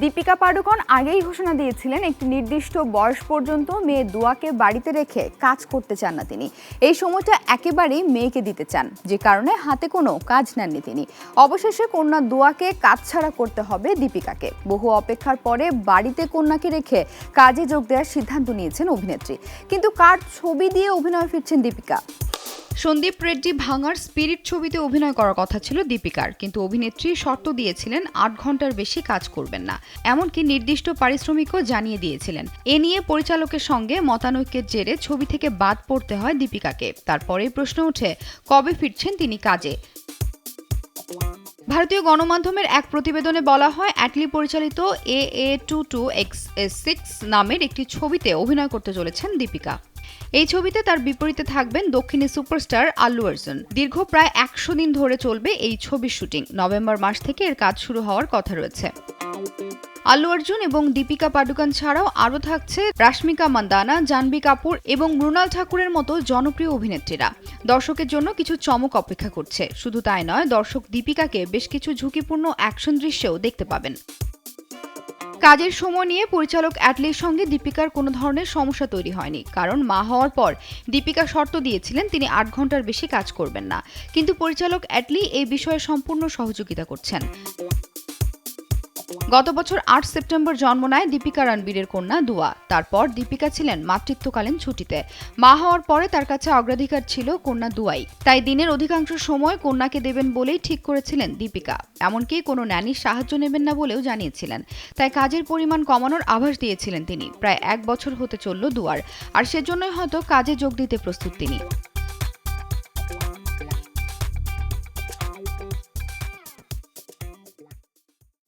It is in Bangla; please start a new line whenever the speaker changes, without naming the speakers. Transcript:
দীপিকা পাডুকোন আগেই ঘোষণা দিয়েছিলেন, একটি নির্দিষ্ট বয়স পর্যন্ত মেয়ে দুয়াকে বাড়িতে রেখে কাজ করতে চান না তিনি। এই সময়টা একেবারেই মেয়েকে দিতে চান, যে কারণে হাতে কোনো কাজ নেননি তিনি। অবশেষে কন্যা দুয়াকে কাজ ছাড়া করতে হবে দীপিকাকে। বহু অপেক্ষার পরে বাড়িতে কন্যাকে রেখে কাজে যোগ দেওয়ার সিদ্ধান্ত নিয়েছেন অভিনেত্রী। কিন্তু কার ছবি দিয়ে অভিনয় ফিরছেন দীপিকা?
সন্দীপ রেড্ডি ভাঙার স্পিরিট ছবিতে অভিনয় করার কথা ছিল দীপিকার, কিন্তু অভিনেত্রী শর্ত দিয়েছিলেন আট ঘণ্টার বেশি কাজ করবেন না। এমনকি নির্দিষ্ট পারিশ্রমিকও জানিয়ে দিয়েছিলেন। এ নিয়ে পরিচালকের সঙ্গে মতানৈক্যের জেরে ছবি থেকে বাদ পড়তে হয় দীপিকাকে। তারপরেই প্রশ্ন ওঠে, কবে ফিরছেন তিনি কাজে? ভারতীয় গণমাধ্যমের এক প্রতিবেদনে বলা হয়, অ্যাটলি পরিচালিত A A two two X S six নামের একটি ছবিতে অভিনয় করতে চলেছেন দীপিকা। এই ছবিতে তার বিপরীতে থাকবেন দক্ষিণী সুপারস্টার আল্লু অর্জুন। দীর্ঘ প্রায় একশো দিন ধরে চলবে এই ছবির শুটিং। নভেম্বর মাস থেকে এর কাজ শুরু হওয়ার কথা রয়েছে। আল্লু অর্জুন এবং দীপিকা পাডুকান ছাড়াও আরও থাকছে রাশ্মিকা মান্দানা জানবি কাপুর এবং মৃণাল ঠাকুরের মতো জনপ্রিয় অভিনেত্রীরা। দর্শকের জন্য কিছু চমক অপেক্ষা করছে। শুধু তাই নয়, দর্শক দীপিকাকে বেশ কিছু ঝুঁকিপূর্ণ অ্যাকশন দৃশ্যেও দেখতে পাবেন। কাজের সময় নিয়ে পরিচালক অ্যাটলির সঙ্গে দীপিকার কোনো ধরনের সমস্যা তৈরি হয়নি। কারণ মা হওয়ার পর দীপিকা শর্ত দিয়েছিলেন, তিনি আট ঘণ্টার বেশি কাজ করবেন না। কিন্তু পরিচালক অ্যাটলি এই বিষয়ে সম্পূর্ণ সহযোগিতা করছেন। গত বছর আট সেপ্টেম্বর জন্ম নেয় দীপিকা রণবীরের কন্যা দুয়া। তারপর দীপিকা ছিলেন মাতৃত্বকালীন ছুটিতে। মা হওয়ার পরে তার কাছে অগ্রাধিকার ছিল কন্যা দুয়াই। তাই দিনের অধিকাংশ সময় কন্যাকে দেবেন বলেই ঠিক করেছিলেন দীপিকা। এমনকি কোনো ন্যানির সাহায্য নেবেন না বলেও জানিয়েছিলেন। তাই কাজের পরিমাণ কমানোর আভাস দিয়েছিলেন তিনি। প্রায় এক বছর হতে চলল দুয়ার। আর সেজন্যই হয়তো কাজে যোগ দিতে প্রস্তুত তিনি।